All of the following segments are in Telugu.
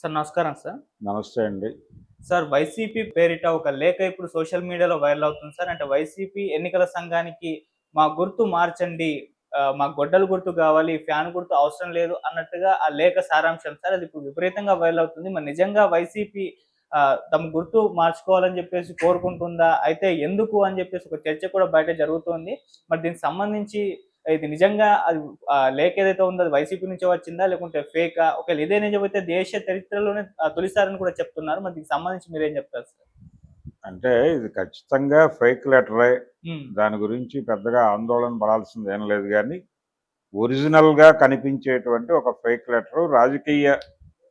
సార్ నమస్కారం సార్. నమస్తే అండి. సార్ వైసీపీ పేరిట ఒక లేఖ ఇప్పుడు సోషల్ మీడియాలో వైరల్ అవుతుంది సార్. అంటే వైసీపీ ఎన్నికల సంఘానికి మా గుర్తు మార్చండి మా గొడ్డలు గుర్తు కావాలి ఫ్యాన్ గుర్తు అవసరం లేదు అన్నట్టుగా ఆ లేఖ సారాంశం సార్. అది ఇప్పుడు విపరీతంగా వైరల్ అవుతుంది. మరి నిజంగా వైసీపీ తమ గుర్తు మార్చుకోవాలని చెప్పేసి కోరుకుంటుందా? అయితే ఎందుకు అని చెప్పేసి ఒక చర్చ కూడా బయట జరుగుతోంది. మరి దీనికి సంబంధించి ఇది నిజంగా అది లేఖ ఏదైతే ఉందో అది వైసీపీ నుంచి వచ్చిందా? లేకుంటే ఫేకా? ఒకవేళ ఇదే నిజమైతే దేశ చరిత్రలోనే తొలిసారని కూడా చెప్తున్నారు. మరి దీనికి సంబంధించి మీరేం చెప్తారు సార్? అంటే ఇది ఖచ్చితంగా ఫేక్ లెటరే. దాని గురించి పెద్దగా ఆందోళన పడాల్సింది ఏం లేదు కానీ ఒరిజినల్గా కనిపించేటువంటి ఒక ఫేక్ లెటర్ రాజకీయ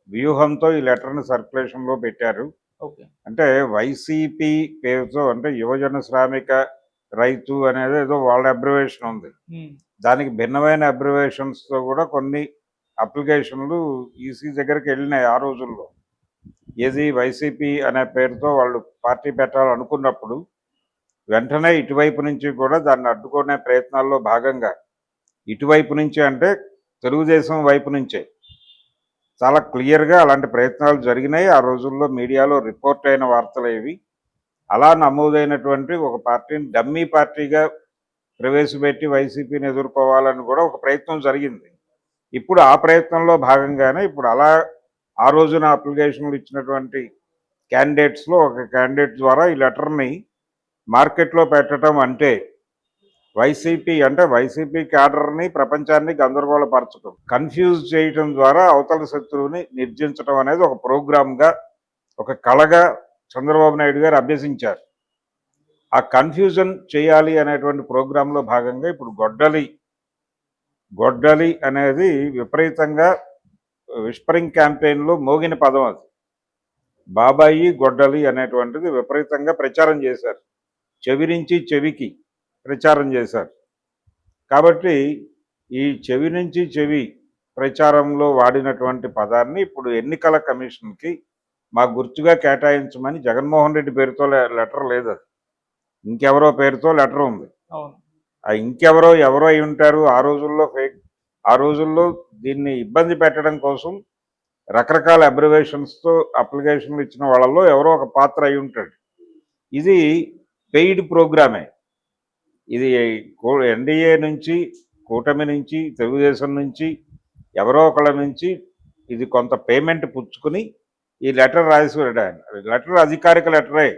వ్యూహంతో ఈ లెటర్ని సర్క్యులేషన్లో పెట్టారు. అంటే వైసీపీ పేరుతో అంటే యువజన శ్రామిక రైతు అనేది ఏదో వాళ్ళ అబ్రివేషన్ ఉంది. ఉమ్, దానికి భిన్నమైన అబ్రివేషన్స్తో కూడా కొన్ని అప్లికేషన్లు ఈసీ దగ్గరికి వెళ్ళినాయి ఆ రోజుల్లో. ఏది వైసీపీ అనే పేరుతో వాళ్ళు పార్టీ పెట్టాలనుకున్నప్పుడు వెంటనే ఇటువైపు నుంచి కూడా దాన్ని అడ్డుకునే ప్రయత్నాల్లో భాగంగా ఇటువైపు నుంచి అంటే తెలుగుదేశం వైపు నుంచే చాలా క్లియర్గా అలాంటి ప్రయత్నాలు జరిగినాయి. ఆ రోజుల్లో మీడియాలో రిపోర్ట్ అయిన వార్తలు ఇవి. అలా నమోదైనటువంటి ఒక పార్టీని డమ్మీ పార్టీగా ప్రవేశపెట్టి వైసీపీని ఎదుర్కోవాలని కూడా ఒక ప్రయత్నం జరిగింది. ఇప్పుడు ఆ ప్రయత్నంలో భాగంగానే ఇప్పుడు అలా ఆ రోజున అప్లికేషన్లు ఇచ్చినటువంటి క్యాండిడేట్స్లో ఒక క్యాండిడేట్ ద్వారా ఈ లెటర్ని మార్కెట్లో పెట్టడం అంటే వైసీపీ అంటే వైసీపీ క్యాడర్ని ప్రపంచాన్ని గందరగోళపరచడం కన్ఫ్యూజ్ చేయటం ద్వారా అవతల శత్రువుని నిర్జించడం అనేది ఒక ప్రోగ్రామ్గా ఒక కళగా చంద్రబాబు నాయుడు గారు అభ్యసించారు. ఆ కన్ఫ్యూజన్ చేయాలి అనేటువంటి ప్రోగ్రాంలో భాగంగా ఇప్పుడు గొడ్డలి గొడ్డలి అనేది విపరీతంగా విస్పరింగ్ క్యాంపెయిన్లో మోగిన పదం అది. బాబాయి గొడ్డలి అనేటువంటిది విపరీతంగా ప్రచారం చేశారు. చెవి నుంచి చెవికి ప్రచారం చేశారు. కాబట్టి ఈ చెవి నుంచి చెవి ప్రచారంలో వాడినటువంటి పదాన్ని ఇప్పుడు ఎన్నికల కమిషన్కి మా గుర్తుగా కేటాయించమని జగన్మోహన్ రెడ్డి పేరుతో లెటర్ లేదు అది. ఇంకెవరో పేరుతో లెటర్ ఉంది. ఆ ఇంకెవరో ఎవరో అయి ఉంటారు ఆ రోజుల్లో ఫేక్ ఆ రోజుల్లో దీన్ని ఇబ్బంది పెట్టడం కోసం రకరకాల అబ్రివేషన్స్తో అప్లికేషన్లు ఇచ్చిన వాళ్ళల్లో ఎవరో ఒక పాత్ర అయి ఉంటాడు. ఇది పెయిడ్ ప్రోగ్రామే. ఇది ఎన్డీఏ నుంచి కూటమి నుంచి తెలుగుదేశం నుంచి ఎవరో ఒకళ్ళ నుంచి ఇది కొంత పేమెంట్ పుచ్చుకుని ఈ లెటర్ రాసి లెటర్ అధికారిక లెటరే.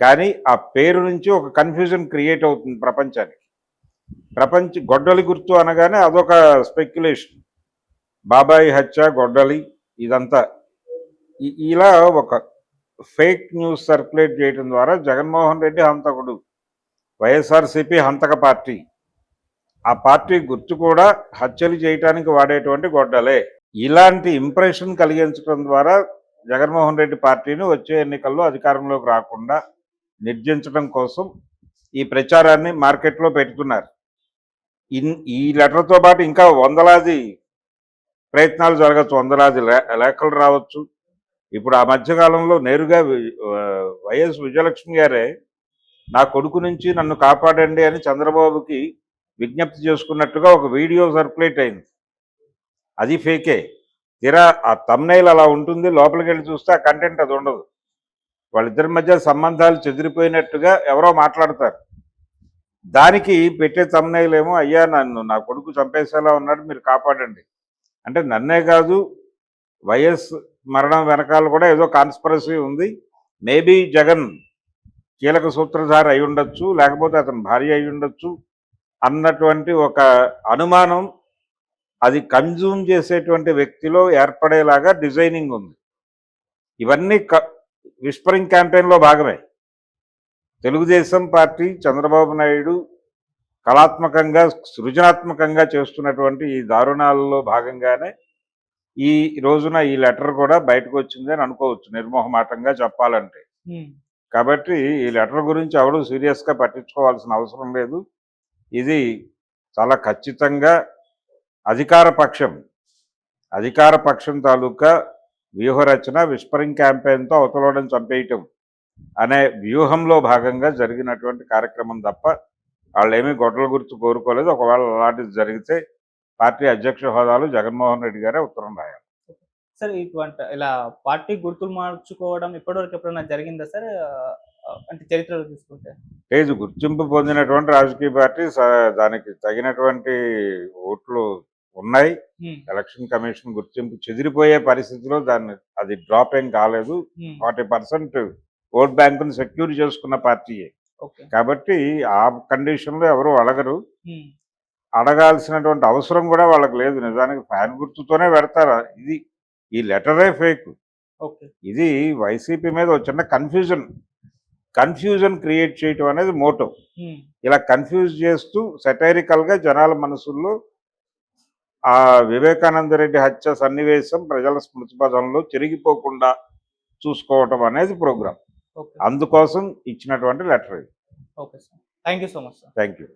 కానీ ఆ పేరు నుంచి ఒక కన్ఫ్యూజన్ క్రియేట్ అవుతుంది ప్రపంచానికి. ప్రపంచ గొడ్డలి గుర్తు అనగానే అదొక స్పెక్యులేషన్. బాబాయి హత్య గొడ్డలి ఇదంతా. ఇలా ఒక ఫేక్ న్యూస్ సర్క్యులేట్ చేయడం ద్వారా జగన్మోహన్ రెడ్డి హంతకుడు వైఎస్ఆర్సీపీ హంతక పార్టీ. ఆ పార్టీ గుర్తు కూడా హత్యలు చేయటానికి వాడేటువంటి గొడ్డలే. ఇలాంటి ఇంప్రెషన్ కలిగించడం ద్వారా జగన్మోహన్ రెడ్డి పార్టీని వచ్చే ఎన్నికల్లో అధికారంలోకి రాకుండా నిర్జించడం కోసం ఈ ప్రచారాన్ని మార్కెట్లో పెడుతున్నారు. ఇన్ ఈ లెటర్తో పాటు ఇంకా వందలాది ప్రయత్నాలు జరగచ్చు. వందలాది లేఖలు రావచ్చు. ఇప్పుడు ఆ మధ్యకాలంలో నేరుగా వైఎస్ విజయలక్ష్మి గారే నా కొడుకు నుంచి నన్ను కాపాడండి అని చంద్రబాబుకి విజ్ఞప్తి చేసుకున్నట్టుగా ఒక వీడియో సర్క్యులేట్ అయింది. అది ఫేకే. తీరా ఆ తమ్నైల్ అలా ఉంటుంది లోపలికి వెళ్ళి చూస్తే ఆ కంటెంట్ అది ఉండదు. వాళ్ళిద్దరి మధ్య సంబంధాలు చెదిరిపోయినట్టుగా ఎవరో మాట్లాడతారు. దానికి పెట్టే తమ్నైల్ ఏమో అయ్యా నన్ను నా కొడుకు చంపేసేలా ఉన్నాడు మీరు కాపాడండి. అంటే నన్నే కాదు వైఎస్ మరణం వెనకాల కూడా ఏదో కాన్స్పరసీ ఉంది. మేబీ జగన్ కీలక సూత్రధారి అయి ఉండొచ్చు లేకపోతే అతని భార్య అయి ఉండొచ్చు అన్నటువంటి ఒక అనుమానం అది కన్జ్యూమ్ చేసేటువంటి వ్యక్తిలో ఏర్పడేలాగా డిజైనింగ్ ఉంది. ఇవన్నీ క విస్పరింగ్ క్యాంపెయిన్లో భాగమే. తెలుగుదేశం పార్టీ చంద్రబాబు నాయుడు కళాత్మకంగా సృజనాత్మకంగా చేస్తున్నటువంటి ఈ దారుణాలలో భాగంగానే ఈ రోజున ఈ లెటర్ కూడా బయటకు వచ్చింది అని అనుకోవచ్చు నిర్మోహమాటంగా చెప్పాలంటే. కాబట్టి ఈ లెటర్ గురించి ఎవరు సీరియస్గా పట్టించుకోవాల్సిన అవసరం లేదు. ఇది చాలా ఖచ్చితంగా అధికార పక్షం అధికార పక్షం తాలూకా వ్యూహరచన విస్పరింగ్ క్యాంపెయిన్తో అవతలవడం చంపేయటం అనే వ్యూహంలో భాగంగా జరిగినటువంటి కార్యక్రమం తప్ప వాళ్ళు ఏమీ గొడ్డల గుర్తు కోరుకోలేదు. ఒకవేళ అలాంటిది జరిగితే పార్టీ అధ్యక్ష హోదాలు జగన్మోహన్ రెడ్డి గారే ఉత్తరం రాయాలి. సార్ ఇటువంటి ఇలా పార్టీ గుర్తులు మార్చుకోవడం ఇప్పటివరకు ఎప్పుడైనా జరిగిందా సార్? అంటే చరిత్రలో తీసుకుంటే లేదు గుర్తింపు పొందినటువంటి రాజకీయ పార్టీ దానికి తగినటువంటి ఓట్లు ఉన్నాయి. ఎలక్షన్ కమిషన్ గుర్తింపు చెదిరిపోయే పరిస్థితిలో దాన్ని అది డ్రాప్ ఏం కాలేదు. ఫార్టీ పర్సెంట్ ఓట్ బ్యాంకును సెక్యూర్ చేసుకున్న పార్టీయే. కాబట్టి ఆ కండిషన్లో ఎవరు అడగరు. అడగాల్సినటువంటి అవసరం కూడా వాళ్ళకి లేదు. నిజానికి ఫ్యాన్ గుర్తుతోనే పెడతారు. ఇది ఈ లెటరే ఫేక్. ఇది వైసీపీ మీద ఒక చిన్న కన్ఫ్యూజన్. కన్ఫ్యూజన్ క్రియేట్ చేయటం అనేది మోటో. ఇలా కన్ఫ్యూజ్ చేస్తూ satirical గా జనాల మనసుల్లో ఆ వివేకానంద రెడ్డి హత్య సన్నివేశం ప్రజల స్మృతి పదంలో చెరిగిపోకుండా చూసుకోవటం అనేది ప్రోగ్రామ్ అందుకోసం ఇచ్చినటువంటి లెటర్ ఇది. Okay sir. Thank you so much sir. Thank you